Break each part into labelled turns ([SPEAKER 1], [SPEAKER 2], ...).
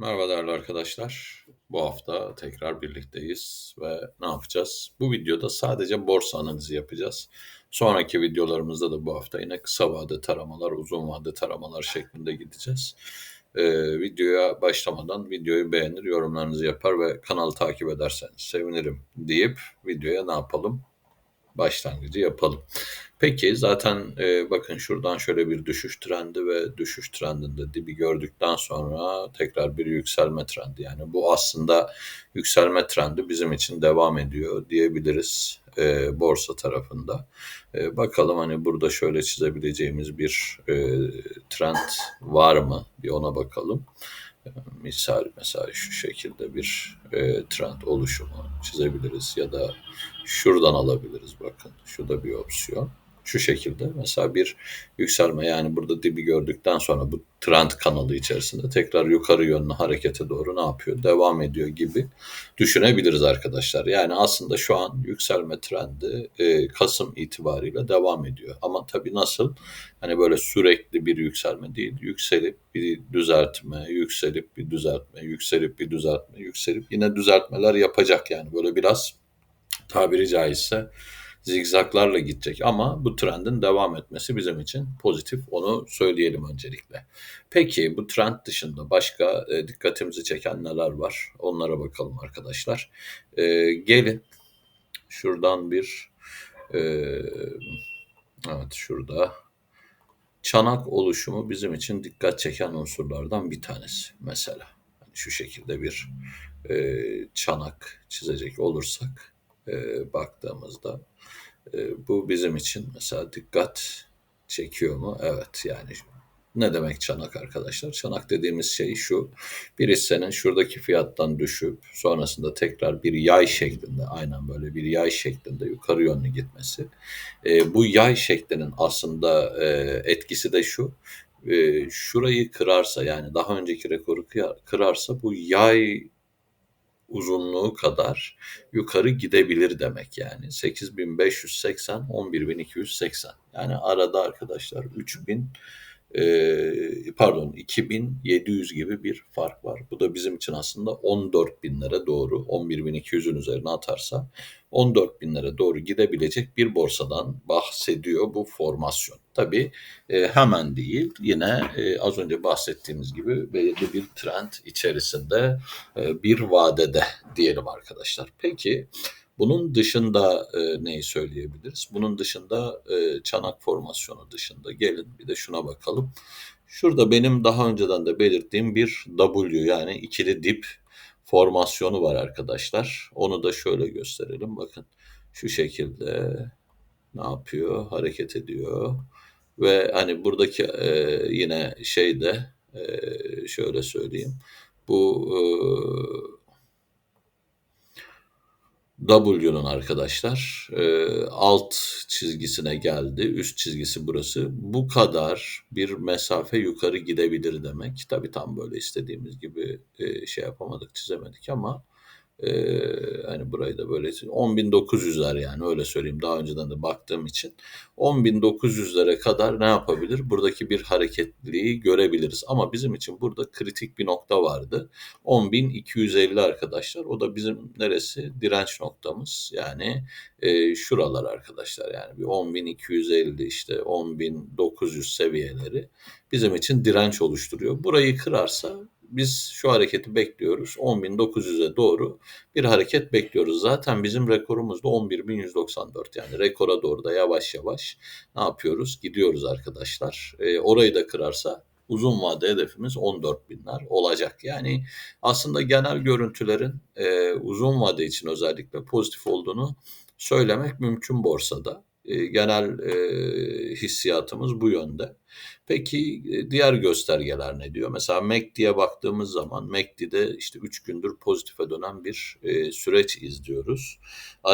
[SPEAKER 1] Merhaba değerli arkadaşlar. Bu hafta tekrar birlikteyiz ve ne yapacağız? Bu videoda sadece borsa analizi yapacağız. Sonraki videolarımızda da bu hafta yine kısa vade taramalar, uzun vade taramalar şeklinde gideceğiz. Ee, videoya başlamadan videoyu beğenir, yorumlarınızı yapar ve kanalı takip ederseniz sevinirim deyip videoya ne yapalım? Başlangıcı yapalım. Peki zaten e, bakın şuradan şöyle bir düşüş trendi ve düşüş trendinde dibi gördükten sonra tekrar bir yükselme trendi. Yani bu aslında yükselme trendi bizim için devam ediyor diyebiliriz e, borsa tarafında. E, bakalım hani burada şöyle çizebileceğimiz bir e, trend var mı? Bir ona bakalım. Misal mesela şu şekilde bir e, trend oluşumu çizebiliriz ya da şuradan alabiliriz bakın. Şu bir opsiyon şu şekilde mesela bir yükselme yani burada dibi gördükten sonra bu trend kanalı içerisinde tekrar yukarı yönlü harekete doğru ne yapıyor? Devam ediyor gibi düşünebiliriz arkadaşlar. Yani aslında şu an yükselme trendi e, Kasım itibariyle devam ediyor. Ama tabii nasıl? Hani böyle sürekli bir yükselme değil. Yükselip bir düzeltme, yükselip bir düzeltme, yükselip bir düzeltme, yükselip yine düzeltmeler yapacak yani böyle biraz tabiri caizse zigzaklarla gidecek ama bu trendin devam etmesi bizim için pozitif onu söyleyelim öncelikle. Peki bu trend dışında başka e, dikkatimizi çeken neler var onlara bakalım arkadaşlar. E, gelin şuradan bir e, evet şurada çanak oluşumu bizim için dikkat çeken unsurlardan bir tanesi mesela. Yani şu şekilde bir e, çanak çizecek olursak e, baktığımızda e, bu bizim için mesela dikkat çekiyor mu? Evet yani ne demek çanak arkadaşlar? Çanak dediğimiz şey şu. Bir hissenin şuradaki fiyattan düşüp sonrasında tekrar bir yay şeklinde aynen böyle bir yay şeklinde yukarı yönlü gitmesi. E, bu yay şeklinin aslında e, etkisi de şu. E, şurayı kırarsa yani daha önceki rekoru kırarsa bu yay uzunluğu kadar yukarı gidebilir demek yani. 8580, 11280. Yani arada arkadaşlar 3000 e, pardon 2700 gibi bir fark var. Bu da bizim için aslında 14 binlere doğru 11.200'ün üzerine atarsa 14 binlere doğru gidebilecek bir borsadan bahsediyor bu formasyon. Tabi e, hemen değil yine e, az önce bahsettiğimiz gibi belirli bir trend içerisinde e, bir vadede diyelim arkadaşlar. Peki bunun dışında e, neyi söyleyebiliriz? Bunun dışında e, çanak formasyonu dışında gelin bir de şuna bakalım. Şurada benim daha önceden de belirttiğim bir W yani ikili dip formasyonu var arkadaşlar. Onu da şöyle gösterelim. Bakın şu şekilde ne yapıyor? Hareket ediyor. Ve hani buradaki e, yine şeyde e, şöyle söyleyeyim. Bu e, W'nun arkadaşlar e, alt çizgisine geldi. Üst çizgisi burası. Bu kadar bir mesafe yukarı gidebilir demek. Tabii tam böyle istediğimiz gibi e, şey yapamadık, çizemedik ama ee, hani burayı da böyle 10.900'ler yani öyle söyleyeyim daha önceden de baktığım için 10.900'lere kadar ne yapabilir? Buradaki bir hareketliliği görebiliriz. Ama bizim için burada kritik bir nokta vardı. 10.250 arkadaşlar. O da bizim neresi? Direnç noktamız. Yani e, şuralar arkadaşlar. Yani bir 10.250 işte 10.900 seviyeleri bizim için direnç oluşturuyor. Burayı kırarsa biz şu hareketi bekliyoruz. 10.900'e doğru bir hareket bekliyoruz. Zaten bizim rekorumuz da 11.194 yani rekora doğru da yavaş yavaş ne yapıyoruz? Gidiyoruz arkadaşlar. E, orayı da kırarsa uzun vade hedefimiz 14 binler olacak. Yani aslında genel görüntülerin e, uzun vade için özellikle pozitif olduğunu söylemek mümkün borsada. E, genel e, hissiyatımız bu yönde. Peki e, diğer göstergeler ne diyor? Mesela MACD'ye baktığımız zaman MACD'de işte 3 gündür pozitife dönen bir e, süreç izliyoruz.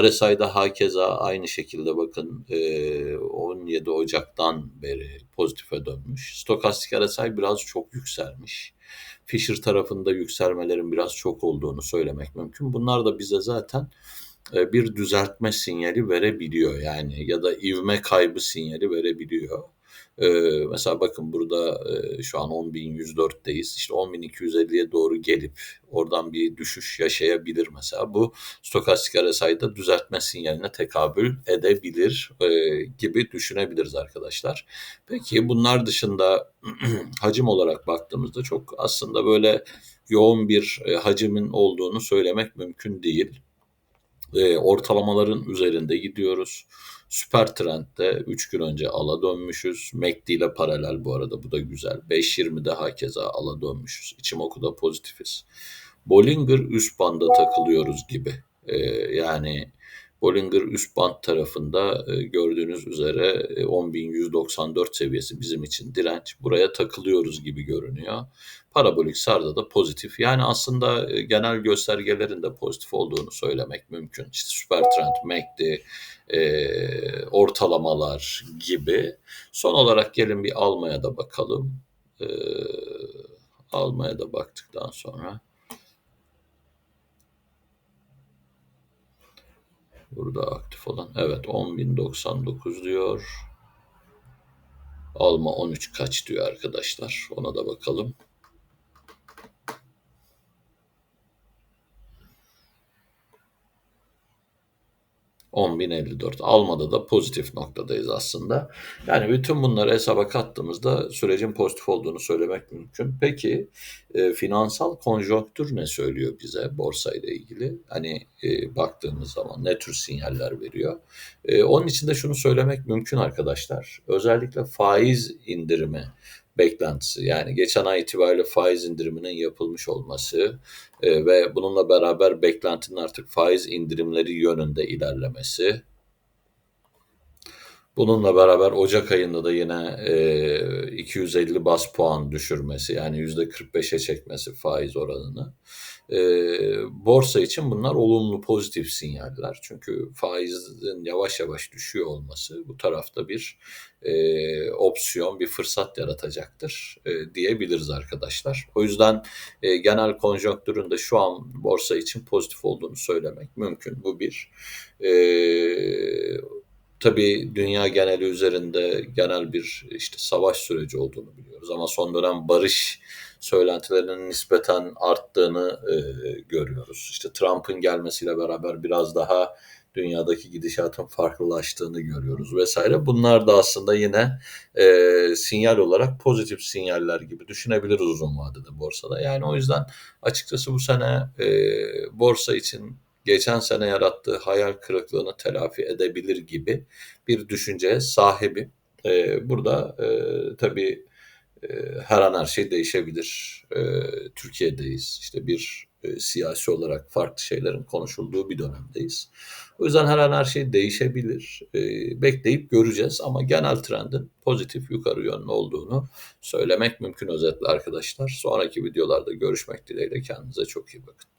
[SPEAKER 1] RSI'da hakeza aynı şekilde bakın e, 17 Ocak'tan beri pozitife dönmüş. Stokastik RSI biraz çok yükselmiş. Fisher tarafında yükselmelerin biraz çok olduğunu söylemek mümkün. Bunlar da bize zaten bir düzeltme sinyali verebiliyor yani ya da ivme kaybı sinyali verebiliyor. Ee, mesela bakın burada e, şu an 10.104'teyiz. İşte 10.250'ye doğru gelip oradan bir düşüş yaşayabilir mesela. Bu stokastik RSI'da düzeltme sinyaline tekabül edebilir e, gibi düşünebiliriz arkadaşlar. Peki bunlar dışında hacim olarak baktığımızda çok aslında böyle yoğun bir e, hacimin olduğunu söylemek mümkün değil. E, ortalamaların üzerinde gidiyoruz. Süper Trend'de 3 gün önce ala dönmüşüz. MACD ile paralel bu arada bu da güzel. 5.20'de hakeza ala dönmüşüz. İçimoku'da pozitifiz. Bollinger üst banda takılıyoruz gibi. E, yani Bollinger üst band tarafında e, gördüğünüz üzere e, 10.194 seviyesi bizim için direnç. Buraya takılıyoruz gibi görünüyor. Parabolik sarda da pozitif. Yani aslında e, genel göstergelerin de pozitif olduğunu söylemek mümkün. İşte süper trend, MACD, e, ortalamalar gibi. Son olarak gelin bir almaya da bakalım. E, almaya da baktıktan sonra Burada aktif olan. Evet 10.099 diyor. Alma 13 kaç diyor arkadaşlar. Ona da bakalım. 10.054. Almada da pozitif noktadayız aslında. Yani bütün bunları hesaba kattığımızda sürecin pozitif olduğunu söylemek mümkün. Peki e, finansal konjonktür ne söylüyor bize borsa ilgili? Hani e, baktığımız zaman ne tür sinyaller veriyor? E, onun için de şunu söylemek mümkün arkadaşlar. Özellikle faiz indirimi beklentisi yani geçen ay itibariyle faiz indiriminin yapılmış olması e, ve bununla beraber beklentinin artık faiz indirimleri yönünde ilerlemesi. Bununla beraber Ocak ayında da yine e, 250 bas puan düşürmesi yani %45'e çekmesi faiz oranını. E, borsa için bunlar olumlu pozitif sinyaller. Çünkü faizin yavaş yavaş düşüyor olması bu tarafta bir e, opsiyon, bir fırsat yaratacaktır e, diyebiliriz arkadaşlar. O yüzden e, genel konjonktürün de şu an borsa için pozitif olduğunu söylemek mümkün. Bu bir. E, tabii dünya geneli üzerinde genel bir işte savaş süreci olduğunu biliyoruz ama son dönem barış söylentilerinin nispeten arttığını e, görüyoruz. İşte Trump'ın gelmesiyle beraber biraz daha dünyadaki gidişatın farklılaştığını görüyoruz vesaire. Bunlar da aslında yine e, sinyal olarak pozitif sinyaller gibi düşünebiliriz uzun vadede borsada. Yani o yüzden açıkçası bu sene e, borsa için geçen sene yarattığı hayal kırıklığını telafi edebilir gibi bir düşünceye sahibim. E, burada e, tabii e, her an her şey değişebilir. E, Türkiye'deyiz. İşte bir e, siyasi olarak farklı şeylerin konuşulduğu bir dönemdeyiz. O yüzden her an her şey değişebilir. E, bekleyip göreceğiz ama genel trendin pozitif yukarı yönlü olduğunu söylemek mümkün özetle arkadaşlar. Sonraki videolarda görüşmek dileğiyle kendinize çok iyi bakın.